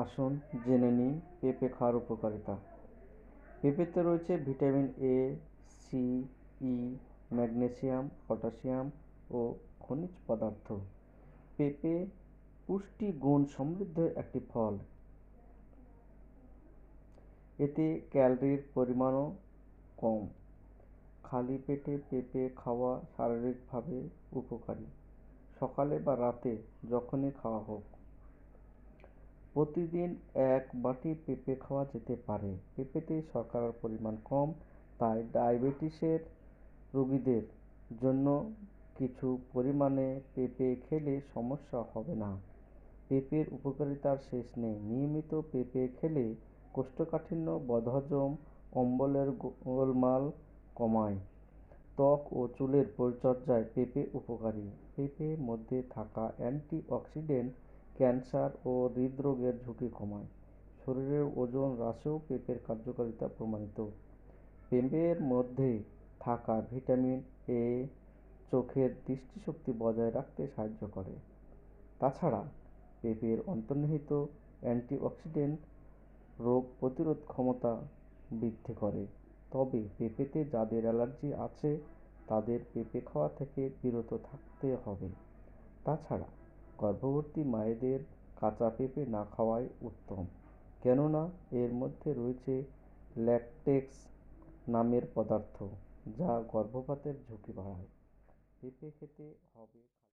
আসুন জেনে নিই পেঁপে খাওয়ার উপকারিতা। পেঁপেতে রয়েছে vitamin A C E magnesium, potassium ও খনিজ পদার্থ। পেঁপে পুষ্টি গুণ সমৃদ্ধ একটি ফল। এতে ক্যালরির পরিমাণও কম। খালি পেটে পেঁপে খাওয়া শারীরিকভাবে উপকারী। সকালে বা রাতে যখনই খাওয়া হোক। প্রতিদিন এক বাটি পেঁপে খাওয়া যেতে পারে। পেঁপেতে শর্করার পরিমাণ কম, তাই ডায়াবেটিসের রোগীদের জন্য কিছু পরিমাণে পেঁপে খেলে সমস্যা হবে না। পেঁপের উপকারিতার শেষ নেই। নিয়মিত পেঁপে খেলে কোষ্ঠকাঠিন্য, বদহজম অম্বলের গোলমাল কমায়। ত্বক ও চুলের পরিচর্যায় পেঁপে উপকারী। পেঁপের মধ্যে থাকা অ্যান্টিঅক্সিডেন্ট ক্যান্সার ও হৃদরোগের ঝুঁকি কমায়। শরীরের ওজন হ্রাসেও পেঁপের কার্যকারিতা প্রমাণিত। পেঁপের মধ্যে থাকা ভিটামিন এ চোখের দৃষ্টিশক্তি বজায় রাখতে সাহায্য করে। তাছাড়া, পেঁপের অন্তর্নিহিত অ্যান্টিঅক্সিডেন্ট রোগ প্রতিরোধ ক্ষমতা বৃদ্ধি করে। তবে পেঁপেতে যাদের অ্যালার্জি আছে, তাদের পেঁপে খাওয়া থেকে বিরত থাকতে হবে। তাছাড়া গর্ভবতী মায়েদের কাঁচা পেঁপে না খাওয়াই উত্তম। কেননা এর মধ্যে রয়েছে ল্যাকটেক্স নামের পদার্থ, যা গর্ভপাতের ঝুঁকি বাড়ায়। পেঁপে খেতে হবে